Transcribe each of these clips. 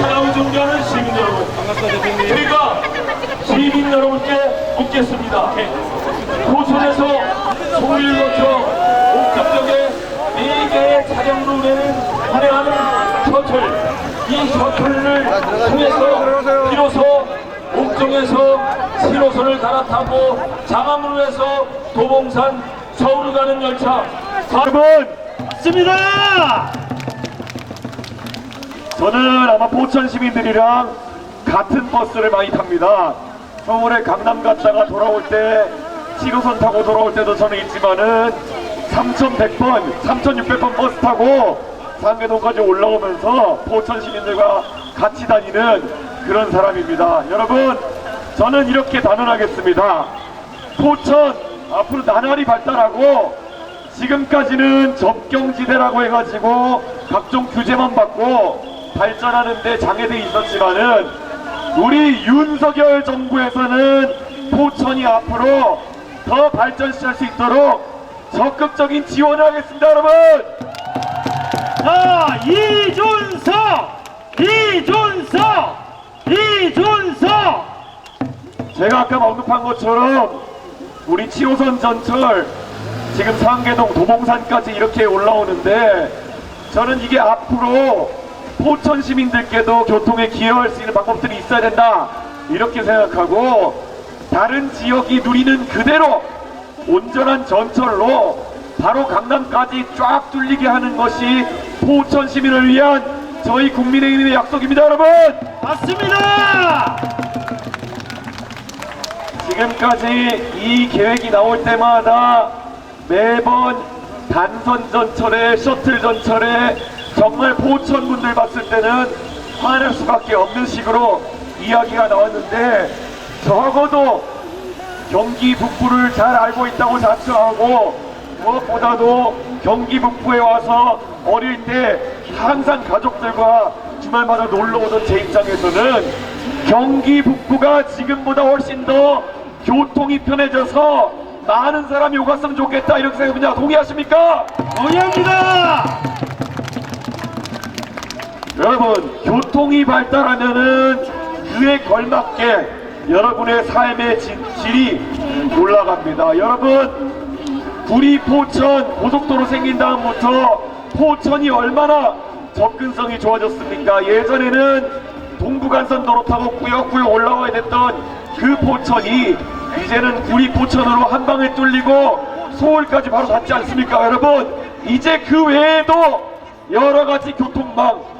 사랑을 존경하는 시민 여러분. 저희가 시민 여러분께 묻겠습니다. 고선에서 소리를 거쳐 목적역에 4개의 차량으로 내는 운행하는 셔틀. 이 셔틀을 통해서 비로소 옥정에서 7호선을 갈아타고 장암으로 해서 도봉산 서울을 가는 열차. 여러분 맞습니다. 저는 아마 포천 시민들이랑 같은 버스를 많이 탑니다. 서울에 강남 갔다가 돌아올 때 7호선 타고 돌아올 때도 저는 있지만은 3,100번, 3,600번 버스 타고 상계동까지 올라오면서 포천 시민들과 같이 다니는 그런 사람입니다. 여러분, 저는 이렇게 단언하겠습니다. 포천 앞으로 나날이 발달하고 지금까지는 접경지대라고 해가지고 각종 규제만 받고 발전하는 데 장애돼 있었지만은 우리 윤석열 정부에서는 포천이 앞으로 더 발전시킬 수 있도록 적극적인 지원을 하겠습니다 여러분 자, 이준석! 이준석! 이준석! 제가 아까 언급한 것처럼 우리 7호선 전철 지금 상계동 도봉산까지 이렇게 올라오는데 저는 이게 앞으로 포천 시민들께도 교통에 기여할 수 있는 방법들이 있어야 된다 이렇게 생각하고 다른 지역이 누리는 그대로 온전한 전철로 바로 강남까지 쫙 뚫리게 하는 것이 포천 시민을 위한 저희 국민의힘의 약속입니다 여러분 맞습니다! 지금까지 이 계획이 나올 때마다 매번 단선 전철에 셔틀 전철에 정말 포천 분들 봤을 때는 화낼 수밖에 없는 식으로 이야기가 나왔는데 적어도 경기 북부를 잘 알고 있다고 자처하고 무엇보다도 경기 북부에 와서 어릴 때 항상 가족들과 주말마다 놀러 오던 제 입장에서는 경기 북부가 지금보다 훨씬 더 교통이 편해져서 많은 사람이 오갔으면 좋겠다 이렇게 생각합니다. 동의하십니까? 동의합니다! 여러분 교통이 발달하면은 그에 걸맞게 여러분의 삶의 지- 질이 올라갑니다. 여러분 구리 포천 고속도로 생긴 다음부터 포천이 얼마나 접근성이 좋아졌습니까? 예전에는 동부간선도로 타고 꾸역꾸역 올라와야 됐던 그 포천이 이제는 구리 포천으로 한 방에 뚫리고 서울까지 바로 닿지 않습니까? 여러분 이제 그 외에도 여러 가지 교통망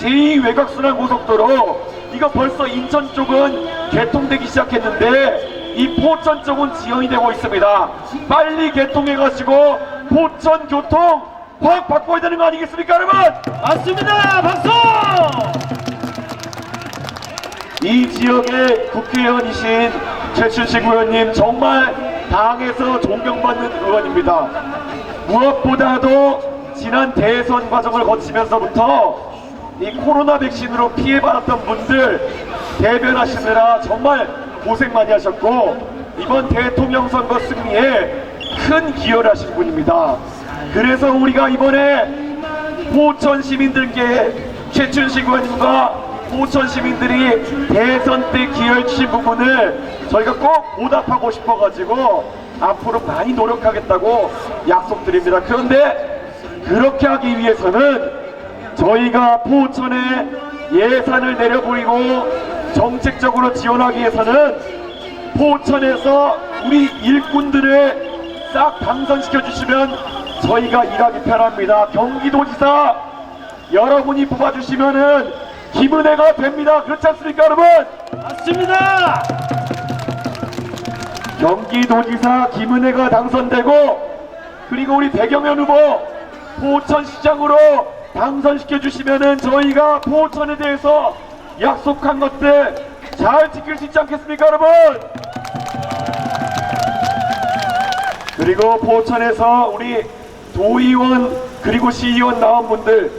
제2 외곽순환 고속도로 이거 벌써 인천 쪽은 개통되기 시작했는데 이 포천 쪽은 지연이 되고 있습니다. 빨리 개통해가지고 포천 교통 확 바꿔야 되는 거 아니겠습니까 여러분? 맞습니다! 박수! 이 지역의 국회의원이신 최춘식 의원님 정말 당에서 존경받는 의원입니다. 무엇보다도 지난 대선 과정을 거치면서부터 이 코로나 백신으로 피해받았던 분들 대변하시느라 정말 고생 많이 하셨고 이번 대통령 선거 승리에 큰 기여를 하신 분입니다. 그래서 우리가 이번에 포천 시민들께 최춘식 의원님과 포천 시민들이 대선 때 기여해 주신 부분을 저희가 꼭 보답하고 싶어가지고 앞으로 많이 노력하겠다고 약속드립니다. 그런데 그렇게 하기 위해서는 저희가 포천에 예산을 내려보이고 정책적으로 지원하기 위해서는 포천에서 우리 일꾼들을 싹 당선시켜 주시면 저희가 일하기 편합니다. 경기도지사 여러분이 뽑아주시면은 김은혜가 됩니다. 그렇지 않습니까, 여러분? 맞습니다! 경기도지사 김은혜가 당선되고 그리고 우리 배경현 후보 포천시장으로 당선시켜 주시면은 저희가 포천에 대해서 약속한 것들 잘 지킬 수 있지 않겠습니까, 여러분? 그리고 포천에서 우리 도의원 그리고 시의원 나온 분들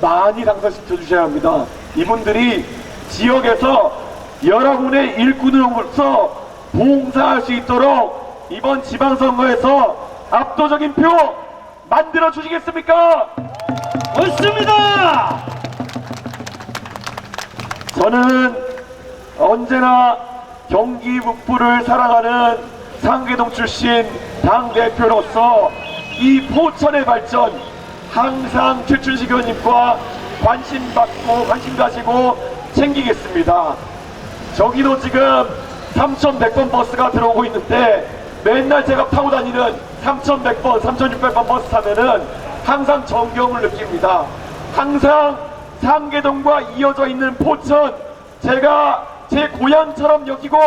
많이 당선시켜 주셔야 합니다. 이분들이 지역에서 여러분의 일꾼으로서 봉사할 수 있도록 이번 지방선거에서 압도적인 표 만들어 주시겠습니까? 맞습니다! 저는 언제나 경기 북부를 사랑하는 상계동 출신 당 대표로서 이 포천의 발전 항상 최춘식 의원님과 관심 받고 관심 가지고 챙기겠습니다. 저기도 지금 3,100번 버스가 들어오고 있는데 맨날 제가 타고 다니는 3,100번, 3,600번 버스 타면은 항상 정겨움을 느낍니다. 항상 상계동과 이어져 있는 포천 제가 제 고향처럼 여기고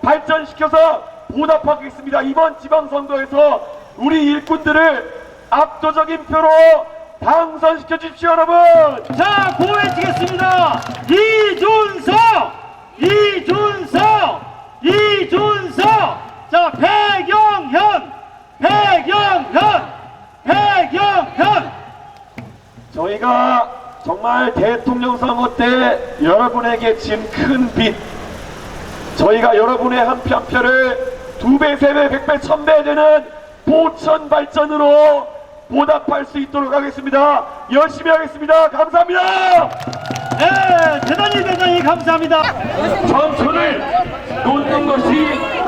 발전시켜서 보답하겠습니다. 이번 지방선거에서 우리 일꾼들을 압도적인 표로 당선시켜 주십시오, 여러분! 자, 고해지겠습니다. 이준석! 이준석! 이준석! 자, 배경현! 배경현! 배경현! 저희가 정말 대통령 선거 때 여러분에게 진 큰 빚, 저희가 여러분의 한 표 한 표를 두 배, 세 배, 백 배, 천 배 되는 보천 발전으로 보답할 수 있도록 하겠습니다. 열심히 하겠습니다. 감사합니다. 네, 대단히 대단히 감사합니다. 전천을 놓는 것이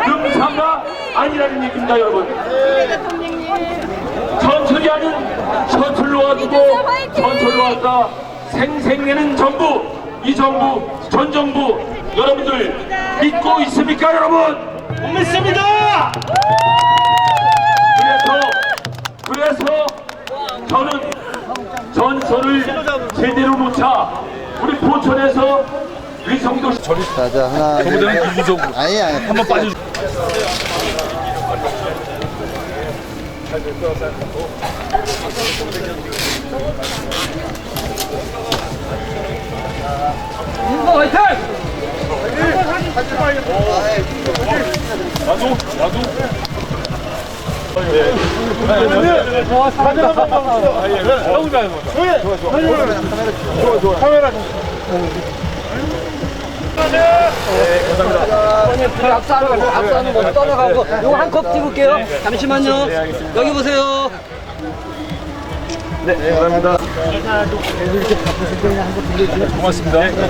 능사가 아니라는 얘기입니다, 여러분. 전철이 아닌 전철 놓아두고 전철 놓았다. 생생내는 정부 이 정부 전 정부 여러분들 믿고 있습니까 여러분? 못 믿습니다. 그래서 그래서 저는 전철을 제대로 놓자 우리 포천에서 위성도 자, 자, 하나. 저 보다는 이기적으로. 아니, 아니. 한번 빠져. 앞서는 못 떠나가고 요거 한 컵 찍을게요. 잠시만요. 여기 보세요. 네, 감사합니다.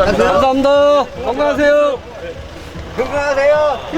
감사합니다. 건강하세요. 건강하세요.